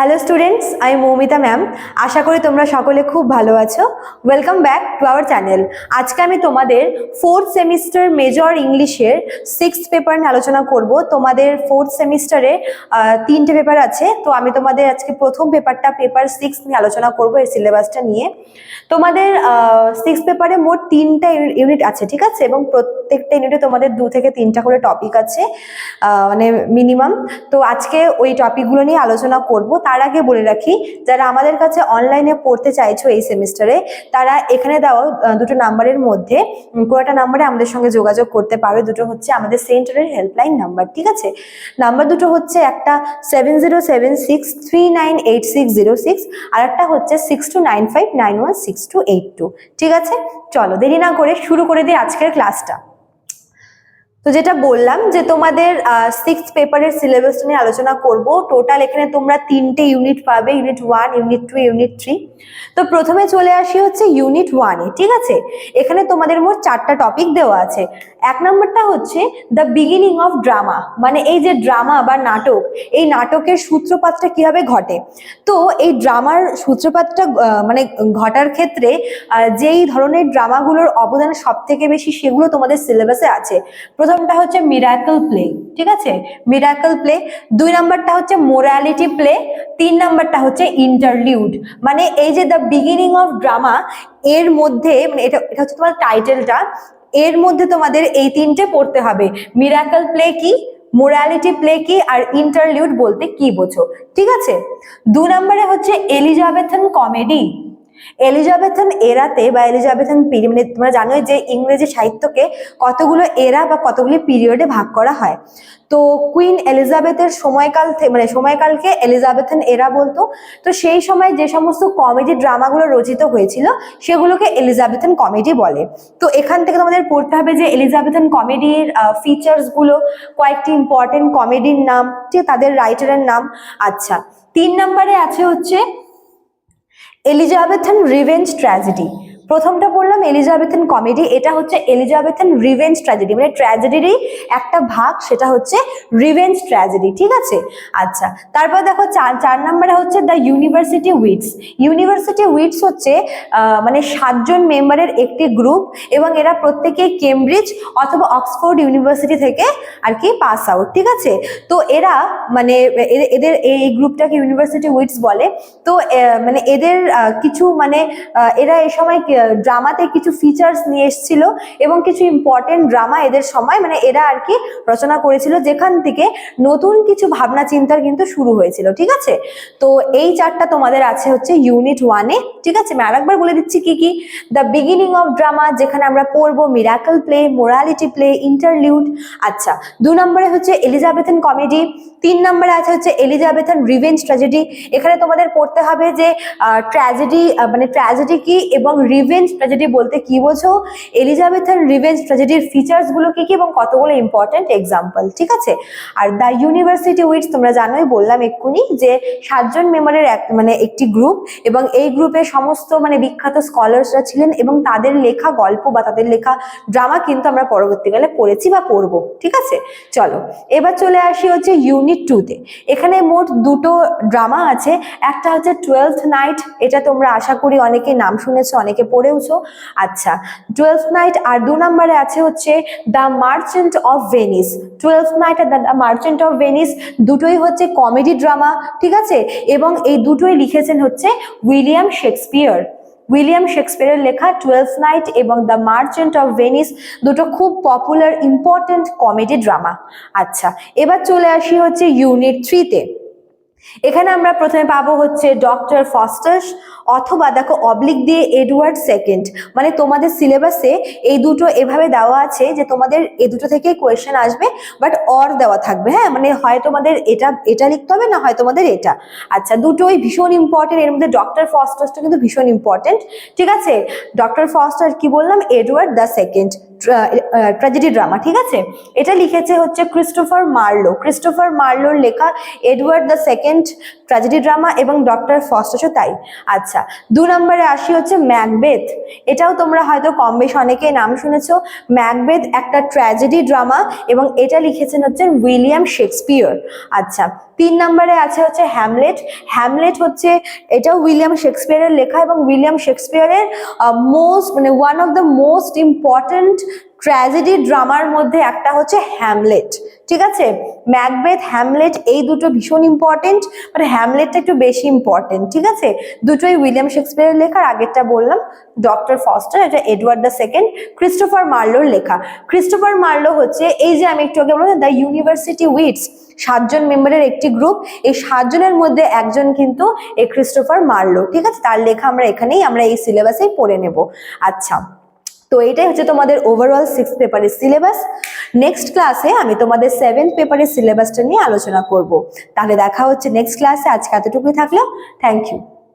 Hello students আমি Moumita ma'am আশা করি তোমরা সকলে খুব ভালো আছো। Welcome back to our channel আজকে আমি তোমাদের ফোর্থ সেমিস্টার মেজর ইংলিশের সিক্সথ পেপার নিয়ে আলোচনা করব। তোমাদের ফোর্থ সেমিস্টারে তিনটে পেপার আছে। তো আমি তোমাদের আজকে প্রথম পেপারটা পেপার সিক্স নিয়ে আলোচনা করব এই সিলেবাসটা নিয়ে। তোমাদের সিক্স পেপারে মোট তিনটা ইউনিট আছে, ঠিক আছে? এবং প্রত্যেকটা ইউনিটে তোমাদের দু থেকে তিনটা করে টপিক আছে মানে মিনিমাম তো আজকে ওই টপিকগুলো নিয়ে আলোচনা করব। তার আগে বলে রাখি, যারা আমাদের কাছে অনলাইনে পড়তে চাইছো এই সেমিস্টারে তারা এখানে দেওয়া দুটো নাম্বারের মধ্যে একটা নাম্বারে আমাদের সঙ্গে যোগাযোগ করতে পারবে দুটো হচ্ছে আমাদের সেন্টারের হেল্পলাইন নাম্বার ঠিক আছে? নাম্বার দুটো হচ্ছে একটা seven zero seven six three nine eight six zero six আর একটা হচ্ছে six two nine five nine one six two eight two ঠিক আছে? চলো, দেরি না করে শুরু করে দিই আজকের ক্লাসটা তো যেটা বললাম যে তোমাদের সিক্স পেপারের সিলেবাস নিয়ে আলোচনা করব। টোটাল এখানে তোমরা তিনটে ইউনিট পাবে unit one unit two unit three তো প্রথমে চলে আসি হচ্ছে ইউনিট ওয়ানে ঠিক আছে? এখানে তোমাদের মোট চারটা টপিক দেওয়া আছে। এক নম্বরটা হচ্ছে দ্য বিগিনিং অফ ড্রামা মানে এই যে ড্রামা বা নাটক, এই নাটকের সূত্রপাতটা কীভাবে ঘটে? তো এই ড্রামার সূত্রপাতটা মানে ঘটার ক্ষেত্রে যেই ধরনের ড্রামাগুলোর অবদান সব থেকে বেশি সেগুলো তোমাদের সিলেবাসে আছে। প্রথমটা হচ্ছে মিরাকল প্লে ঠিক আছে? মিরাকল প্লে দুই নাম্বারটা হচ্ছে মোরালিটি প্লে তিন নাম্বারটা হচ্ছে ইন্টারলিউড মানে এই যে দ্য বিগিনিং অফ ড্রামা এর মধ্যে মানে এটা এটা হচ্ছে তোমার টাইটেলটা এর মধ্যে তোমাদের এই তিনটে পড়তে হবে। মিরাকল প্লে কি? মোরালিটি প্লে কি? আর ইন্টারলিউড বলতে কি বোঝো? ঠিক আছে? দু নম্বরে হচ্ছে এলিজাবেথন কমেডি এলিজাবেথন এরাতে বা এলিজাবেথন পিরিয়ড মানে তোমরা জানোই যে ইংরেজি সাহিত্যকে কতগুলো এরা বা কতগুলি পিরিয়ডে ভাগ করা হয়। তো কুইন এলিজাবেথের সময়কাল থে- মানে সময়কালকে এলিজাবেথন এরা বলতো। তো সেই সময় যে সমস্ত কমেডি ড্রামাগুলো রচিত হয়েছিল, সেগুলোকে এলিজাবেথন কমেডি বলে। তো এখান থেকে তোমাদের পড়তে হবে যে এলিজাবেথন কমেডির ফিচার্সগুলো কয়েকটি ইম্পর্টেন্ট কমেডির নাম ঠিক তাদের রাইটারের নাম। আচ্ছা তিন নম্বরে আছে হচ্ছে এলিজাবেথন রিভেঞ্জ ট্র্যাজেডি প্রথমটা বললাম এলিজাবেথন কমেডি, এটা হচ্ছে এলিজাবেথন রিভেঞ্জ ট্র্যাজেডি মানে ট্র্যাজেডিরই একটা ভাগ, সেটা হচ্ছে রিভেঞ্জ ট্র্যাজেডি ঠিক আছে? আচ্ছা তারপর দেখো চার চার নম্বরে হচ্ছে the University Wits University Wits হচ্ছে মানে সাতজন মেম্বারের একটি গ্রুপ এবং এরা প্রত্যেকেই কেমব্রিজ অথবা অক্সফোর্ড ইউনিভার্সিটি থেকে আর কি পাস আউট ঠিক আছে? তো এরা মানে এদের- এদের এই গ্রুপটাকে ইউনিভার্সিটি উইটস বলে। তো মানে এদের কিছু মানে এরা এ সময় ড্রামাতে কিছু ফিচার্স নিয়ে এসেছিল এবং কিছু ইম্পর্টেন্ট ড্রামা এদের সময় মানে এরা আর কি রচনা করেছিল, যেখান থেকে নতুন কিছু ভাবনা চিন্তার কিন্তু শুরু হয়েছিল, ঠিক আছে? তো এই চারটা তোমাদের আছে হচ্ছে ইউনিট ওয়ানে ঠিক আছে? আমি আরেকবার বলে দিচ্ছি কি কি? দ্য বিগিনিং অফ ড্রামা যেখানে আমরা পড়ব miracle play morality play interlude আচ্ছা দু নম্বরে হচ্ছে এলিজাবেথন কমেডি তিন নম্বরে আছে হচ্ছে এলিজাবেথন রিভেঞ্জ ট্র্যাজেডি এখানে তোমাদের পড়তে হবে যে ট্র্যাজেডি মানে ট্র্যাজেডি কি এবং রিভেঞ্জ ট্র্যাজেডি বলতে কি বোঝো? এলিজাবেথন রিভেঞ্জ ট্র্যাজেডির ফিচার্সগুলো কি কি এবং কতগুলো ইম্পর্টেন্ট এক্সাম্পল ঠিক আছে? আর দ্য ইউনিভার্সিটি উইটস তোমরা জানোই, বললাম এক্ষুনি যে সাতজন মেম্বারের এক মানে একটি গ্রুপ এবং এই গ্রুপে সমস্ত মানে বিখ্যাত স্কলার্সরা ছিলেন এবং তাদের লেখা গল্প বা তাদের লেখা ড্রামা কিন্তু আমরা পরবর্তীকালে পড়েছি বা পড়ব, ঠিক আছে? চলো, এবার চলে আসি হচ্ছে ইউনিট টুতে এখানে মোট দুটো ড্রামা আছে। একটা হচ্ছে টুয়েলথ নাইট এটা তোমরা আশা করি অনেকে নাম শুনেছো, অনেকে পড়েওছো? আচ্ছা টুয়েলথ নাইট আর দু নম্বরে আছে হচ্ছে the Merchant of Venice Twelfth Night R the Merchant of Venice দুটোই হচ্ছে কমেডি ড্রামা ঠিক আছে? এবং এই দুটোই লিখেছেন হচ্ছে উইলিয়াম শেক্সপিয়ার উইলিয়াম শেক্সপিয়ারের লেখা টুয়েলথ নাইট এবং দ্য মার্চেন্ট অফ ভেনিস দুটো খুব পপুলার ইম্পর্টেন্ট কমেডি ড্রামা আচ্ছা এবার চলে আসি হচ্ছে ইউনিট থ্রিতে এখানে আমরা প্রথমে পাবো হচ্ছে ডক্টর ফস্টার্স অথবা দেখো অবলিক দিয়ে এডওয়ার্ড সেকেন্ড। মানে তোমাদের সিলেবাসে এই দুটো এভাবে দেওয়া আছে যে তোমাদের এই দুটো থেকেই কোয়েশ্চেন আসবে, বাট অর দেওয়া থাকবে হ্যাঁ? মানে হয় তোমাদের এটা এটা লিখতে হবে না হয় তোমাদের এটা। আচ্ছা দুটোই ভীষণ ইম্পর্টেন্ট এর মধ্যে ডক্টর ফস্টার্সটা কিন্তু ভীষণ ইম্পর্টেন্ট ঠিক আছে? ডক্টর ফস্টার কি বললাম? Edward the Second. Tragedy drama ঠিক আছে? এটা লিখেছে হচ্ছে ক্রিস্টোফার মার্লো ক্রিস্টোফার মার্লোর লেখা Edward the Second tragedy drama এবং ডক্টর ফস্টাসও তাই। আচ্ছা দু নম্বরে আসি হচ্ছে ম্যাকবেথ এটাও তোমরা হয়তো কম বেশ অনেকেই নাম শুনেছো। ম্যাকবেথ একটা ট্র্যাজেডি ড্রামা এবং এটা লিখেছেন হচ্ছে উইলিয়াম শেক্সপিয়র আচ্ছা তিন নম্বরে আছে হচ্ছে হ্যামলেট হ্যামলেট হচ্ছে, এটাও উইলিয়াম শেক্সপিয়ারের লেখা এবং উইলিয়াম শেক্সপিয়ারের মোস্ট মানে one of the most important tragedy ড্রামার মধ্যে একটা হচ্ছে হ্যামলেট ঠিক আছে? ম্যাকবেথ হ্যামলেট এই দুটো ভীষণ ইম্পর্টেন্ট বাট হ্যামলেটটা একটু বেশি ইম্পর্টেন্ট ঠিক আছে? দুটোই উইলিয়াম শেক্সপিয়ারের লেখার, আগেরটা বললাম ডক্টর ফস্টার এটা এডওয়ার্ড দ্য সেকেন্ড ক্রিস্টোফার মার্লোর লেখা। ক্রিস্টোফার মার্লো হচ্ছে, এই যে আমি একটু আগে বললাম দ্য ইউনিভার্সিটি উইটস সাতজন মেম্বারের একটি গ্রুপ এই সাতজনের মধ্যে একজন কিন্তু এই ক্রিস্টোফার মার্লো ঠিক আছে? তার লেখা আমরা এখানেই, আমরা এই সিলেবাসেই পড়ে নেব। আচ্ছা তো এটাই হচ্ছে তোমাদের ওভারঅল সিক্স পেপারের সিলেবাস নেক্সট ক্লাসে আমি তোমাদের সেভেন্থ পেপারের সিলেবাসটা নিয়ে আলোচনা করব। তাহলে দেখা হচ্ছে নেক্সট ক্লাসে আজকে এতটুকুই থাকল। Thank you